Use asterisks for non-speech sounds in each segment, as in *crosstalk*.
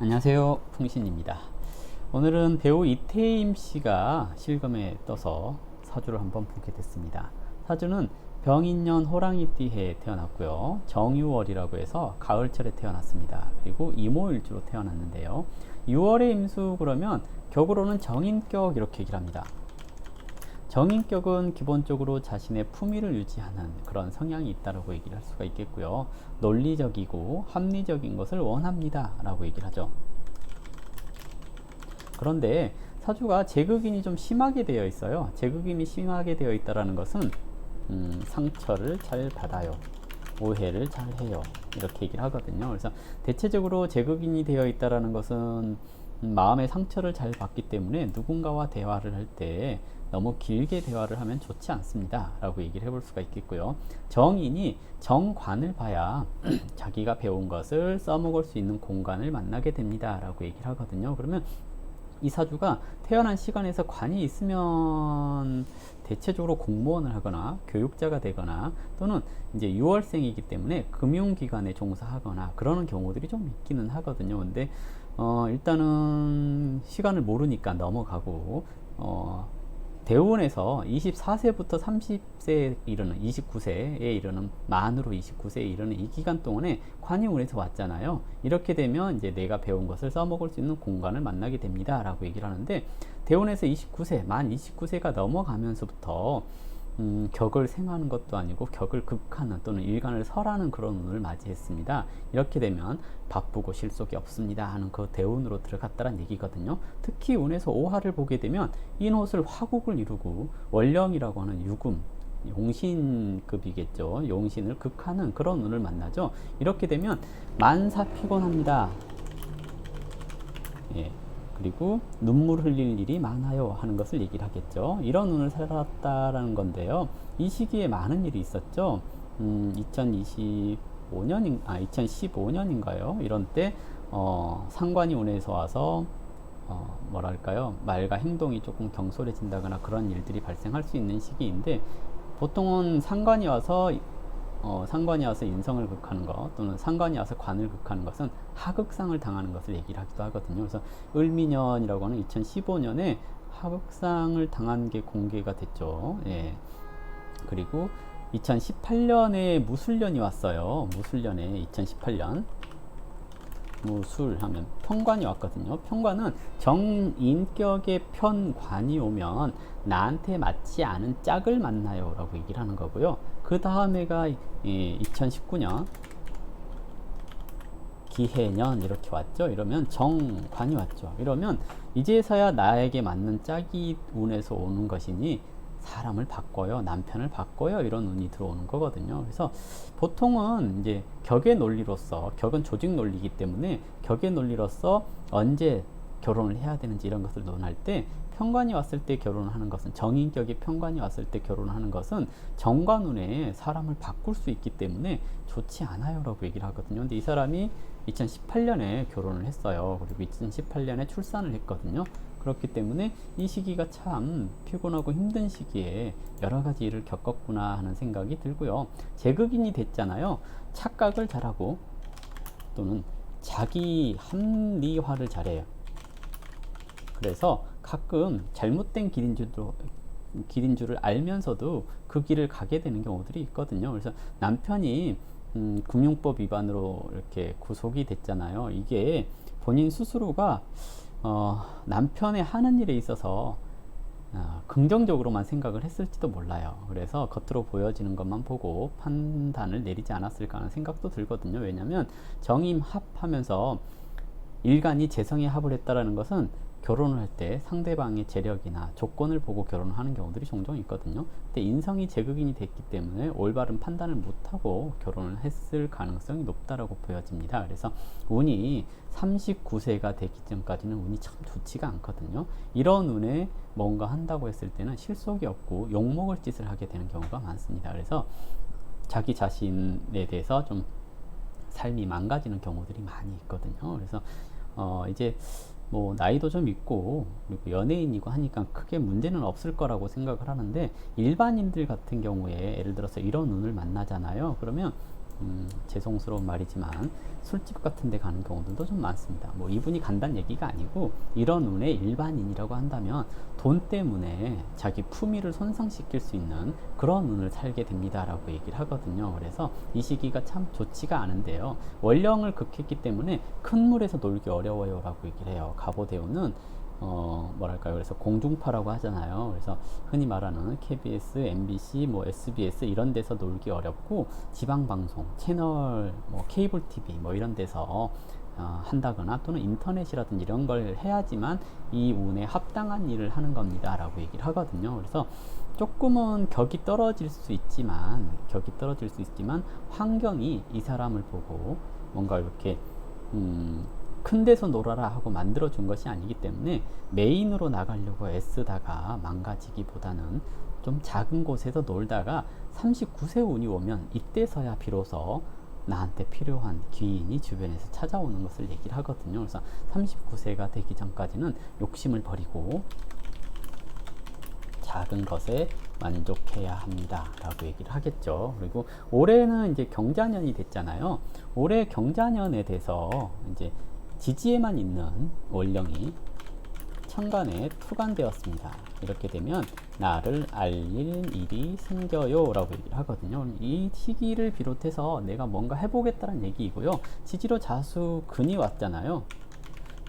안녕하세요. 풍신입니다. 오늘은 배우 이태임 씨가 실검에 떠서 사주를 한번 보게 됐습니다. 사주는 병인년 호랑이띠해에 태어났고요. 정유월이라고 해서 가을철에 태어났습니다. 그리고 이모일주로 태어났는데요. 6월에 임수 그러면 격으로는 정인격 이렇게 얘기를 합니다 정인격은 기본적으로 자신의 품위를 유지하는 그런 성향이 있다라고 얘기를 할 수가 있겠고요. 논리적이고 합리적인 것을 원합니다. 라고 얘기를 하죠. 그런데 사주가 제극인이 좀 심하게 되어 있어요. 제극인이 심하게 되어 있다라는 것은 음, 상처를 잘 받아요. 오해를 잘 해요. 이렇게 얘기를 하거든요. 그래서 대체적으로 제극인이 되어 있다라는 것은 음, 마음의 상처를 잘 받기 때문에 누군가와 대화를 할 때 너무 길게 대화를 하면 좋지 않습니다. 라고 얘기를 해볼 수가 있겠고요. 정인이 정관을 봐야 *clears throat* 자기가 배운 것을 써먹을 수 있는 공간을 만나게 됩니다. 라고 얘기를 하거든요. 그러면 이 사주가 태어난 시간에서 관이 있으면 대체적으로 공무원을 하거나 교육자가 되거나 또는 이제 6월생이기 때문에 금융기관에 종사하거나 그러는 경우들이 좀 있기는 하거든요. 근데 어 일단은 시간을 모르니까 넘어가고 어 대원에서 24세부터 30세에 이르는 29세에 이르는 만으로 29세에 이르는 이 기간 동안에 관이운에서 왔잖아요. 이렇게 되면 이제 내가 배운 것을 써먹을 수 있는 공간을 만나게 됩니다 라고 얘기를 하는데 대원에서 29세 만 29세가 넘어가면서부터 음, 격을 생하는 것도 아니고 격을 극하는 또는 일간을 설하는 그런 운을 맞이했습니다. 이렇게 되면 바쁘고 실속이 없습니다 하는 그 대운으로 들어갔다는 얘기거든요. 특히 운에서 오화를 보게 되면 인옷을 화국을 이루고 원령이라고 하는 유금 용신급이겠죠. 용신을 극하는 그런 운을 만나죠. 이렇게 되면 만사 피곤합니다. 예. 그리고 눈물 흘릴 일이 많아요 하는 것을 얘기를 하겠죠. 이런 운을 살았다라는 건데요. 이 시기에 많은 일이 있었죠. 음, 2025년인 아 2015년인가요? 이런 때 어, 상관이 운에서 와서 어, 뭐랄까요 말과 행동이 조금 경솔해진다거나 그런 일들이 발생할 수 있는 시기인데 보통은 상관이 와서 어, 상관이 와서 인성을 극하는 것 또는 상관이 와서 관을 극하는 것은 하극상을 당하는 것을 얘기를 하기도 하거든요. 그래서 을미년이라고 하는 2015년에 하극상을 당한 게 공개가 됐죠. 예. 그리고 2018년에 무술년이 왔어요. 무술년에 2018년 무술 하면 편관이 왔거든요. 편관은 정인격의 편관이 오면 나한테 맞지 않은 짝을 만나요 라고 얘기를 하는 거고요. 그 다음에가 2019년 기해년 이렇게 왔죠. 이러면 정관이 왔죠. 이러면 이제서야 나에게 맞는 짝이 운에서 오는 것이니 사람을 바꿔요. 남편을 바꿔요. 이런 운이 들어오는 거거든요. 그래서 보통은 이제 격의 논리로서 격은 조직 논리이기 때문에 격의 논리로서 언제 결혼을 해야 되는지 이런 것을 논할 때 편관이 왔을 때 결혼을 하는 것은 정인격이 편관이 왔을 때 결혼을 하는 것은 정관운에 사람을 바꿀 수 있기 때문에 좋지 않아요라고 얘기를 하거든요. 근데 이 사람이 2018년에 결혼을 했어요. 그리고 2018년에 출산을 했거든요. 그렇기 때문에 이 시기가 참 피곤하고 힘든 시기에 여러 가지 일을 겪었구나 하는 생각이 들고요. 제극인이 됐잖아요. 착각을 잘하고 또는 자기 합리화를 잘해요. 그래서 가끔 잘못된 길인 줄도 길인 줄을 알면서도 그 길을 가게 되는 경우들이 있거든요. 그래서 남편이 음, 금융법 위반으로 이렇게 구속이 됐잖아요. 이게 본인 스스로가 어, 남편의 하는 일에 있어서 어, 긍정적으로만 생각을 했을지도 몰라요. 그래서 겉으로 보여지는 것만 보고 판단을 내리지 않았을까 하는 생각도 들거든요. 왜냐하면 정임합하면서 일간이 재성에 합을 했다라는 것은 결혼을 할 때 상대방의 재력이나 조건을 보고 결혼을 하는 경우들이 종종 있거든요. 근데 인성이 제극인이 됐기 때문에 올바른 판단을 못하고 결혼을 했을 가능성이 높다라고 보여집니다. 그래서 운이 39세가 되기 전까지는 운이 참 좋지가 않거든요. 이런 운에 뭔가 한다고 했을 때는 실속이 없고 욕먹을 짓을 하게 되는 경우가 많습니다. 그래서 자기 자신에 대해서 좀 삶이 망가지는 경우들이 많이 있거든요. 그래서 어 이제 뭐 나이도 좀 있고 그리고 연예인이고 하니까 크게 문제는 없을 거라고 생각을 하는데 일반인들 같은 경우에 예를 들어서 이런 운을 만나잖아요. 그러면 음, 죄송스러운 말이지만 술집 같은 데 가는 경우들도 좀 많습니다. 뭐 이분이 간다는 얘기가 아니고 이런 운의 일반인이라고 한다면 돈 때문에 자기 품위를 손상시킬 수 있는 그런 운을 살게 됩니다라고 얘기를 하거든요. 그래서 이 시기가 참 좋지가 않은데요. 원령을 극했기 때문에 큰 물에서 놀기 어려워요라고 얘기를 해요. 가보대우는 어, 뭐랄까요. 그래서 공중파라고 하잖아요. 그래서 흔히 말하는 KBS, MBC, 뭐 SBS 이런 데서 놀기 어렵고 지방 방송, 채널, 뭐 케이블 TV 뭐 이런 데서 어, 한다거나 또는 인터넷이라든지 이런 걸 해야지만 이 운에 합당한 일을 하는 겁니다 라고 얘기를 하거든요. 그래서 조금은 격이 떨어질 수 있지만 격이 떨어질 수 있지만 환경이 이 사람을 보고 뭔가 이렇게 음, 큰 데서 놀아라 하고 만들어 준 것이 아니기 때문에 메인으로 나가려고 애쓰다가 망가지기보다는 좀 작은 곳에서 놀다가 39세 운이 오면 이때서야 비로소 나한테 필요한 귀인이 주변에서 찾아오는 것을 얘기를 하거든요. 그래서 39세가 되기 전까지는 욕심을 버리고 작은 것에 만족해야 합니다. 라고 얘기를 하겠죠. 그리고 올해는 이제 경자년이 됐잖아요. 올해 경자년에 대해서 이제 지지에만 있는 원령이 천간에 투간되었습니다. 이렇게 되면 나를 알릴 일이 생겨요 라고 얘기를 하거든요. 이 시기를 비롯해서 내가 뭔가 해보겠다는 얘기이고요. 지지로 자수 근이 왔잖아요.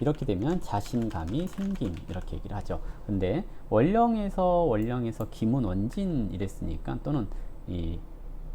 이렇게 되면 자신감이 생김 이렇게 얘기를 하죠. 근데 원령에서 원령에서 기문 원진 이랬으니까 또는 이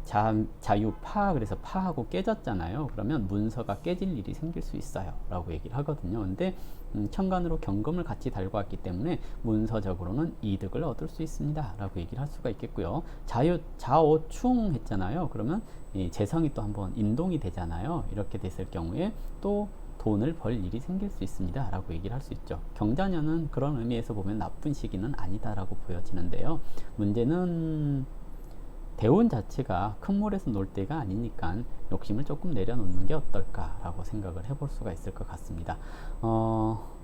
자, 자유파 그래서 파하고 깨졌잖아요. 그러면 문서가 깨질 일이 생길 수 있어요. 라고 얘기를 하거든요. 근데 음, 천간으로 경금을 같이 달고 왔기 때문에 문서적으로는 이득을 얻을 수 있습니다. 라고 얘기를 할 수가 있겠고요. 자유 자오충 했잖아요. 그러면 이 재성이 또 한번 인동이 되잖아요. 이렇게 됐을 경우에 또 돈을 벌 일이 생길 수 있습니다. 라고 얘기를 할 수 있죠. 경자년은 그런 의미에서 보면 나쁜 시기는 아니다 라고 보여지는데요. 문제는 대운 자체가 큰 물에서 놀 때가 아니니까 욕심을 조금 내려놓는 게 어떨까라고 생각을 해볼 수가 있을 것 같습니다. 어,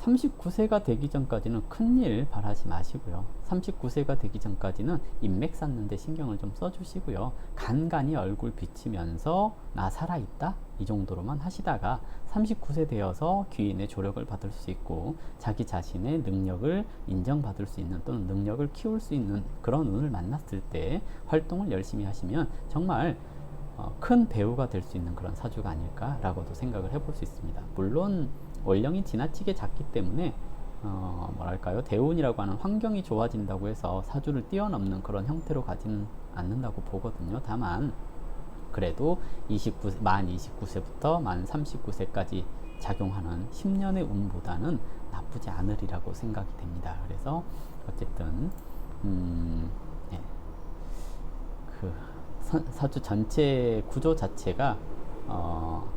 39세가 되기 전까지는 큰일 바라지 마시고요. 39세가 되기 전까지는 인맥 쌓는데 신경을 좀 써주시고요. 간간히 얼굴 비치면서 나 살아있다? 이 정도로만 하시다가 39세 되어서 귀인의 조력을 받을 수 있고 자기 자신의 능력을 인정받을 수 있는 또는 능력을 키울 수 있는 그런 운을 만났을 때 활동을 열심히 하시면 정말 어, 큰 배우가 될 수 있는 그런 사주가 아닐까라고도 생각을 해볼 수 있습니다. 물론 원령이 지나치게 작기 때문에 어, 뭐랄까요 대운이라고 하는 환경이 좋아진다고 해서 사주를 뛰어넘는 그런 형태로 가지는 않는다고 보거든요. 다만 그래도 29, 만 29세부터 만 39세까지 작용하는 10년의 운보다는 나쁘지 않으리라고 생각이 됩니다. 그래서 어쨌든 음, 예. 그 사주 전체 구조 자체가 어,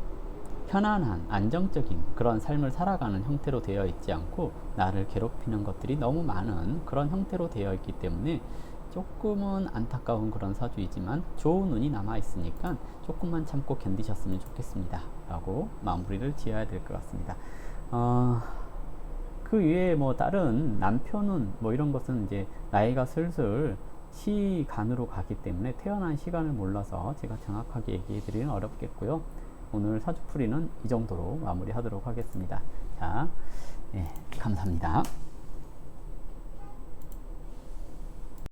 편안한 안정적인 그런 삶을 살아가는 형태로 되어 있지 않고 나를 괴롭히는 것들이 너무 많은 그런 형태로 되어 있기 때문에 조금은 안타까운 그런 사주이지만 좋은 운이 남아 있으니까 조금만 참고 견디셨으면 좋겠습니다. 라고 마무리를 지어야 될 것 같습니다. 어, 그 외에 뭐 다른 남편은 뭐 이런 것은 이제 나이가 슬슬 시간으로 가기 때문에 태어난 시간을 몰라서 제가 정확하게 얘기해 드리는 어렵겠고요 오늘 사주풀이는 이 정도로 마무리하도록 하겠습니다. 자, 예, 감사합니다.